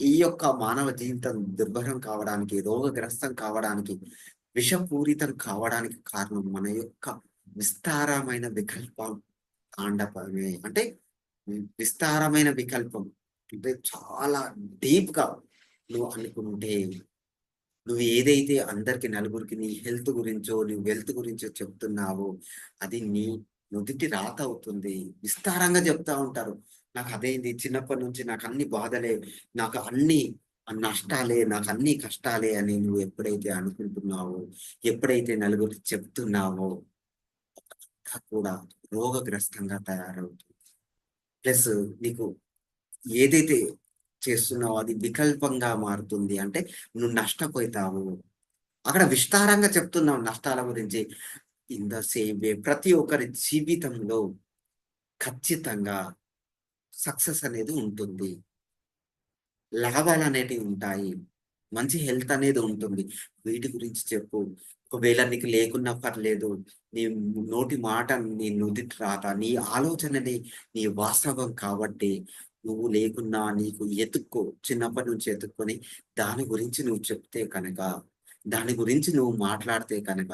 ఈ యొక్క మానవ జీవితం దుర్భరం కావడానికి రోగగ్రస్తం కావడానికి విషపూరితం కావడానికి కారణం మన యొక్క విస్తారమైన వికల్పం తాండపమే. అంటే విస్తారమైన వికల్పం. అంటే చాలా డీప్గా నువ్వు అనుకుంటే నువ్వు ఏదైతే అందరికి నలుగురికి నీ హెల్త్ గురించో నీ వెల్త్ గురించో చెప్తున్నావో అది నీ నుదిటి రాత అవుతుంది. విస్తారంగా చెప్తా ఉంటారు. నాకు అదేంది? చిన్నప్పటి నుంచి నాకు అన్ని బాధలే. నాకు అన్ని నష్టాలే నాకు అన్ని కష్టాలే అని నువ్వు ఎప్పుడైతే అనుకుంటున్నావో ఎప్పుడైతే నలుగురికి చెప్తున్నావో అంతా కూడా రోగగ్రస్తంగా తయారవుతుంది. ప్లస్ నీకు ఏదైతే చేస్తున్నావో అది వికల్పంగా మారుతుంది. అంటే నువ్వు నష్టపోతావు. అక్కడ విస్తారంగా చెప్తున్నావు నష్టాల గురించి. ఇన్ ద సేమ్ వే ప్రతి ఒక్కరి జీవితంలో ఖచ్చితంగా సక్సెస్ అనేది ఉంటుంది. లాభాలు అనేటివి ఉంటాయి. మంచి హెల్త్ అనేది ఉంటుంది. వీటి గురించి చెప్పు. ఒకవేళ నీకు లేకున్నా పర్లేదు. నీ నోటి మాట నీ నుదిటి రాత నీ ఆలోచనని నీ వాస్తవం కాబట్టి నువ్వు లేకున్నా నీకు ఎతుక్కో చిన్నప్పటి నుంచి ఎత్తుక్కొని దాని గురించి నువ్వు చెప్తే కనుక దాని గురించి నువ్వు మాట్లాడితే కనుక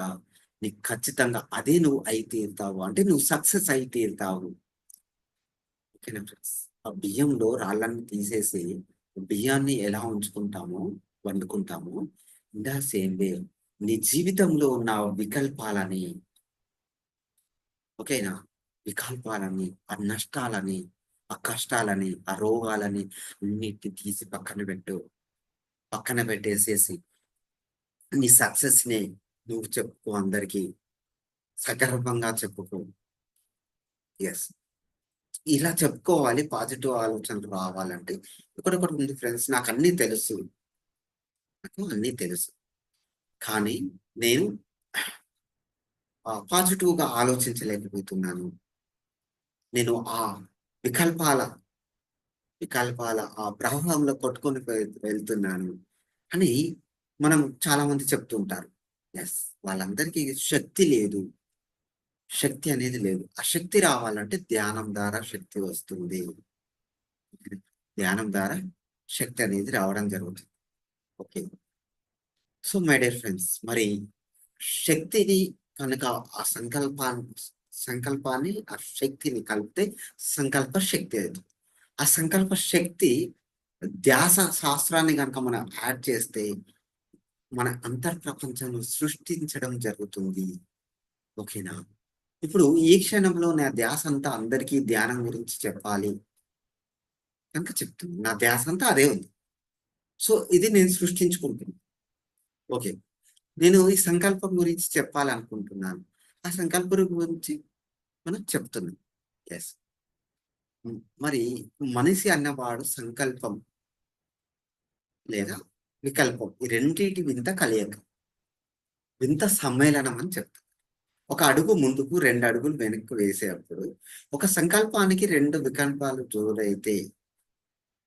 నీకు ఖచ్చితంగా అదే నువ్వు అయి తీరుతావు. అంటే నువ్వు సక్సెస్ అయి తీరుతావు. ఆ బియ్యంలో రాళ్ళని తీసేసి బియ్యాన్ని ఎలా ఉంచుకుంటామో వండుకుంటామో ఇందా సేమ్ వే. నీ జీవితంలో ఉన్న వికల్పాలని ఓకేనా? వికల్పాలని ఆ నష్టాలని ఆ కష్టాలని ఆ రోగాలని అన్నిటిని తీసి పక్కన పెట్టు. పక్కన పెట్టేసేసి నీ సక్సెస్ని నువ్వు చెప్పుకో అందరికి. సగర్వంగా చెప్పుకో. ఎస్ ఇలా చెప్పుకోవాలి పాజిటివ్ ఆలోచనలు రావాలంటే ఒకటి ఉంది ఫ్రెండ్స్ నాకు అన్నీ తెలుసు. నాకు అన్నీ తెలుసు. కానీ నేను పాజిటివ్గా ఆలోచించలేకపోతున్నాను. నేను ఆ వికల్పాల వికల్పాల ఆ ప్రవాహంలో కొట్టుకొని వెళ్తున్నాను అని మనం చాలా మంది చెప్తుంటారు ఎస్ వాళ్ళందరికీ శక్తి లేదు. శక్తి అనేది లేదు. ఆ శక్తి రావాలంటే ధ్యానం ద్వారా శక్తి వస్తుంది. ధ్యానం ద్వారా శక్తి అనేది రావడం జరుగుతుంది. Okay. So my dear friends మరి శక్తిని కనుక ఆ సంకల్పాన్ని సంకల్పాన్ని ఆ శక్తిని కలిపితే సంకల్ప శక్తి అవుతుంది ఆ సంకల్ప శక్తి ధ్యాస శాస్త్రాన్ని కనుక మనం యాడ్ చేస్తే మన అంతర్ ప్రపంచం సృష్టించడం జరుగుతుంది. ఓకేనా? ఇప్పుడు ఈ క్షణంలో నా ధ్యాస అంతా అందరికీ ధ్యానం గురించి చెప్పాలి. కనుక చెప్తుంది నా ధ్యాస అంతా అదే ఉంది. సో ఇది నేను సృష్టించుకుంటున్నాను ఓకే. నేను ఈ సంకల్పం గురించి చెప్పాలనుకుంటున్నాను. ఆ సంకల్పం గురించి మనం చెప్తున్నాం. ఎస్ మరి మనిషి అన్నవాడు సంకల్పం లేదా వికల్పం ఈ రెండింటి వింత కలయిక. వింత సమ్మేళనం అని చెప్తాం. ఒక అడుగు ముందుకు రెండు అడుగులు వెనక్కి వేసేటప్పుడు ఒక సంకల్పానికి రెండు వికల్పాలు జోడైతే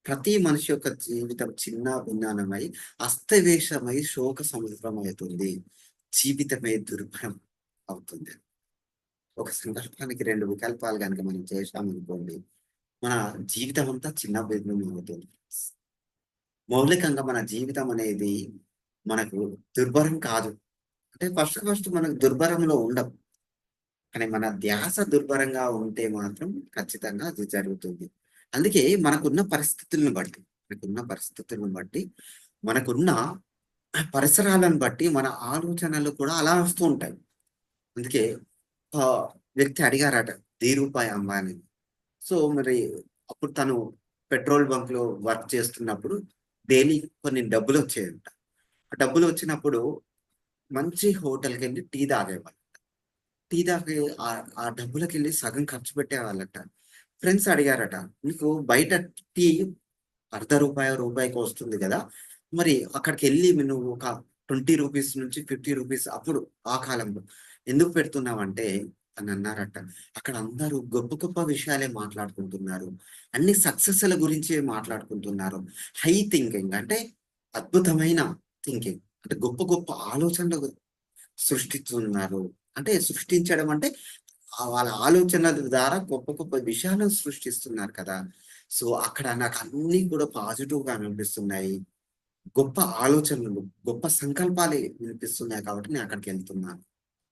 ప్రతి మనిషి యొక్క జీవితం చిన్న భిన్నానమై అస్తవేషమై శోక సముద్రం అవుతుంది జీవితమే దుర్భరం అవుతుంది. ఒక సంకల్పానికి రెండు వికల్పాలు కనుక మనం చేశామనుకోండి మన జీవితం అంతా చిన్న భిన్నం అవుతుంది. మౌలికంగా మన జీవితం అనేది మనకు దుర్భరం కాదు. అంటే ఫస్ట్ ఫస్ట్ మనకు దుర్భరంలో ఉండవు కానీ మన ధ్యాస దుర్భరంగా ఉంటే మాత్రం ఖచ్చితంగా అది జరుగుతుంది. అందుకే మనకున్న పరిస్థితులను బట్టి మనకున్న పరిస్థితులను బట్టి మనకున్న పరిసరాలను బట్టి మన ఆలోచనలు కూడా అలా వస్తూ ఉంటాయి. అందుకే వ్యక్తి అడిగారట ధీరూపాయ్ అంబానీ. సో మరి అప్పుడు తను పెట్రోల్ బంక్లో వర్క్ చేస్తున్నప్పుడు డైలీ కొన్ని డబ్బులు వచ్చాయంట. ఆ డబ్బులు వచ్చినప్పుడు మంచి హోటల్కి వెళ్ళి టీ తాగేవాళ్ళట. టీ తాగే ఆ డబ్బులకి వెళ్ళి సగం ఖర్చు పెట్టేవాళ్ళట. ఫ్రెండ్స్ అడిగారట మీకు బయట టీ అర్ధ రూపాయ రూపాయికి వస్తుంది కదా మరి అక్కడికి వెళ్ళి నువ్వు ఒక ట్వంటీ రూపీస్ నుంచి ఫిఫ్టీ రూపీస్ అప్పుడు ఆ కాలంలో ఎందుకు పెడుతున్నావంటే అని అన్నారట. అక్కడ అందరూ గొప్ప గొప్ప విషయాలే మాట్లాడుకుంటున్నారు. అన్ని సక్సెస్ల గురించే మాట్లాడుకుంటున్నారు. హై థింకింగ్ అంటే అద్భుతమైన థింకింగ్. అంటే గొప్ప గొప్ప ఆలోచనలు సృష్టిస్తున్నారు. అంటే సృష్టించడం అంటే వాళ్ళ ఆలోచనల ద్వారా గొప్ప గొప్ప విషయాలను సృష్టిస్తున్నారు కదా. సో, అక్కడ నాకు అన్నీ కూడా పాజిటివ్‌గా అనిపిస్తున్నాయి. గొప్ప ఆలోచనలు, గొప్ప సంకల్పాలే వినిపిస్తున్నాయి కాబట్టి నేను అక్కడికి వెళ్తున్నాను.